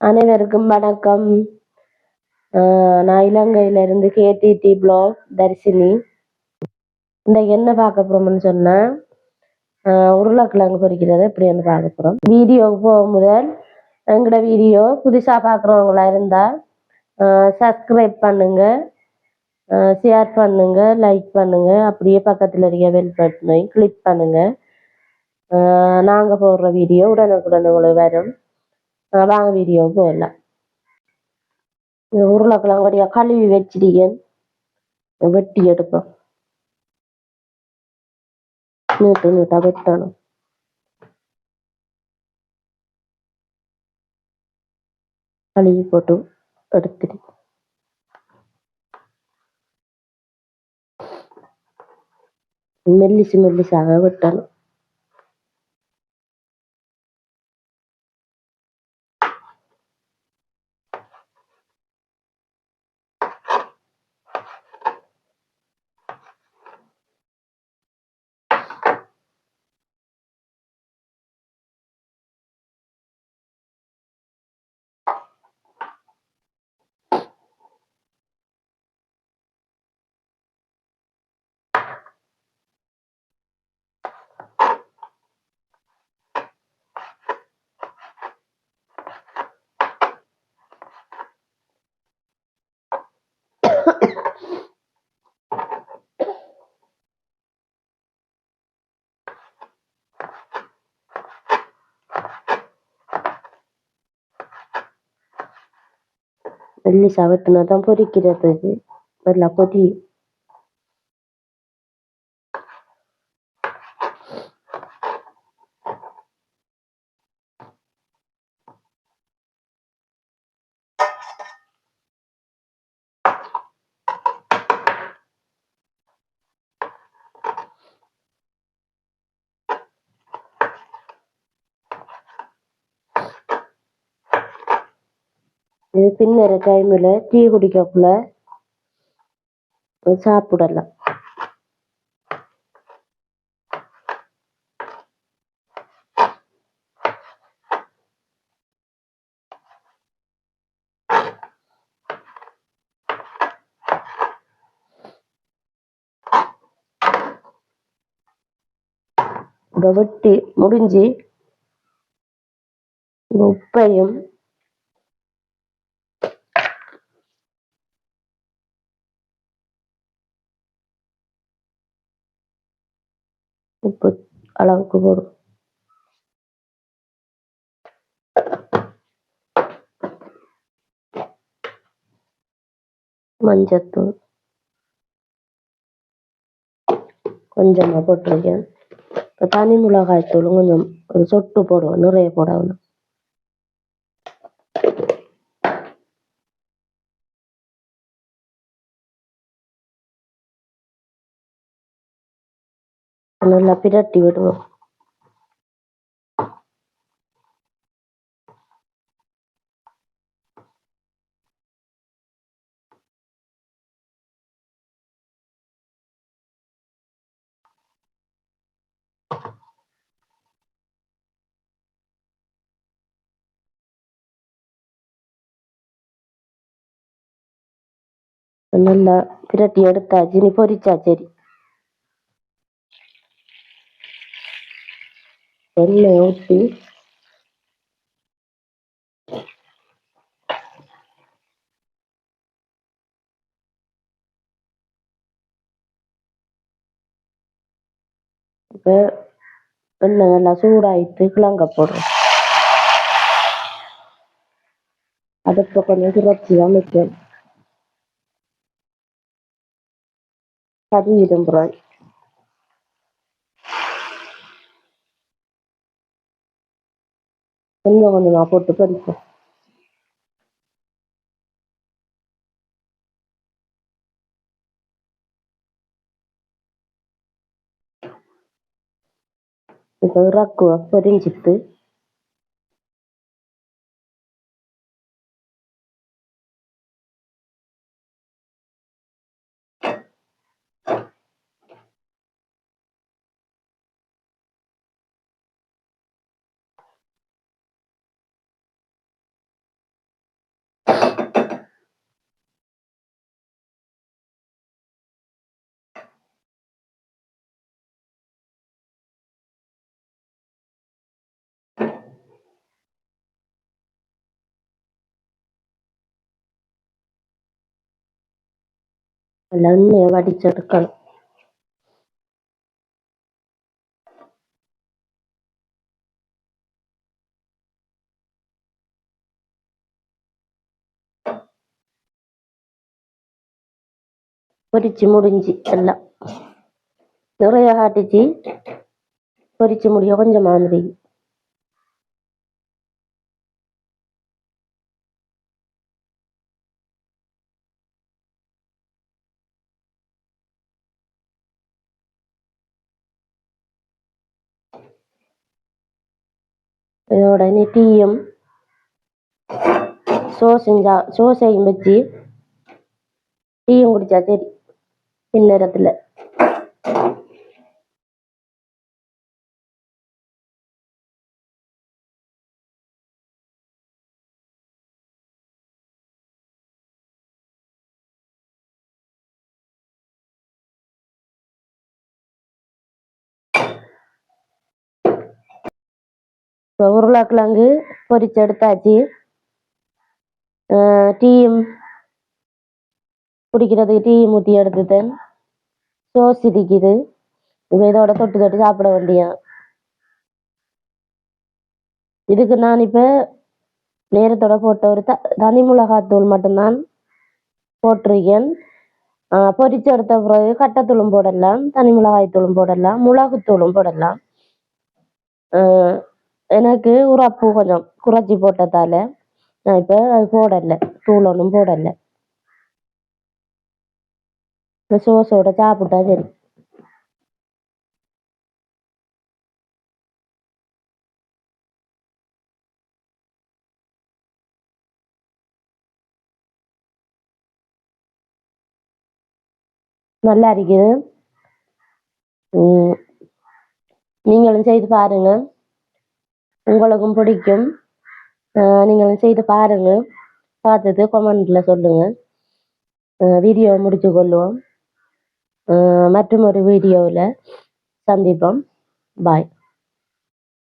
அனைவருக்கும் வணக்கம். நான் இலங்கையில இருந்து கேடிடி பிளாக் தர்ஷினி இந்த என்ன பார்க்க போறோம்னு சொன்னா ஆஹ் உருளைக்கிழங்கு பொரிக்கிறது எப்படின்னு பார்க்க போறோம். வீடியோவுக்கு போக முதல் எங்களோட வீடியோ புதுசா பார்க்குறவங்களா இருந்தா சப்ஸ்கிரைப் பண்ணுங்க. ஷேர் பண்ணுங்க லைக் பண்ணுங்க. அப்படியே பக்கத்துல இருக்க வெல் பட்டனையும் கிளிக் பண்ணுங்க. நாங்க போடுற வீடியோ உடனுக்குடன் உங்களுக்கு வரும். வாங்க வீடியோவுக்கு வரலாம் இந்த உருளைக்கிழங்கு வடியா கழுவி வச்சிருக்கேன். வெட்டி எடுப்போம் நீட்டு நீட்டா வெட்டணும். கழுவி போட்டு எடுத்துட்டு மெல்லிசு மெல்லிசாக வெட்டணும். மெல்லிசா வெட்டினா தான் பொரிக்கிறதுக்கு நல்லா பொரியும் இது பின்னர டைம்ல டீ குடிக்கக்குள்ள சாப்பிடலாம். வெட்டி முடிஞ்சு உப்பையும் உப்பு அளவுக்கு போடும் மஞ்சத்தூள். கொஞ்சமா போட்டிருக்கேன். இப்போ தனி மிளகாய் தூளும் கொஞ்சம் ஒரு சொட்டு போடுவோம் நிறைய போடணும் நல்லா பிரட்டி விடுவோம் நல்லா பிரட்டி எடுத்தாச்சு நீ பொரிச்சா சரி எண்ணெய் ஊற்றி இப்போ எண்ணெய் நல்லா சூடாயிட்டு கிழங்க போடுறோம். அடுப்பை கொஞ்சம் சுரட்சி அமைக்கும் கறி விரும்புகிறோம் கொஞ்சம் கொஞ்சமாக போட்டு பொரிப்போம் இப்போ இறக்குவோம் பொரிஞ்சிட்டு நல்லா எண்ணெயை வடிச்செடுக்கணும் பொரிச்சு முடிஞ்சு எல்லாம் நிறைய காட்டிச்சு பொரிச்சு முடிய கொஞ்சம் மாதிரி இதோட இனி டீயும் சோஸும் சா சோஸையும் வச்சு டீயும் குடிச்சா சரி இந்நேரத்தில் இப்போ உருளைக்கிழங்கு பொரிச்சு எடுத்தாச்சு. டீயும் குடிக்கிறதுக்கு டீ ஊற்றி எடுத்துட்டேன். சோஸ் இருக்குது இப்போ இதோட தொட்டு தொட்டு சாப்பிட வேண்டியது இதுக்கு நான் இப்போ நேரத்தோட போட்ட ஒரு த தனி மிளகாத்தூள் மட்டும்தான் போட்டிருக்கேன். அஹ் பொரிச்சு எடுத்த பிறகு கட்டத்தூளும் போடலாம் தனி மிளகாய் தூளும் போடலாம் மிளகுத்தூளும் போடலாம். எனக்கு உரப்பு கொஞ்சம் குறைச்சி போட்டதால நான் இப்போ அது போடலை தூள் ஒன்றும் போடலை. இப்போ சோஸோட சாப்பிட்டா சரி. நல்லா இருக்குது. நீங்களும் செய்து பாருங்க. உங்களுக்கும் பிடிக்கும். நீங்களும் செய்து பாருங்க. பார்த்துட்டு கமெண்ட்ல சொல்லுங்க. வீடியோ முடித்து கொள்வோம். மற்றும் ஒரு வீடியோவில் சந்திப்போம். பாய்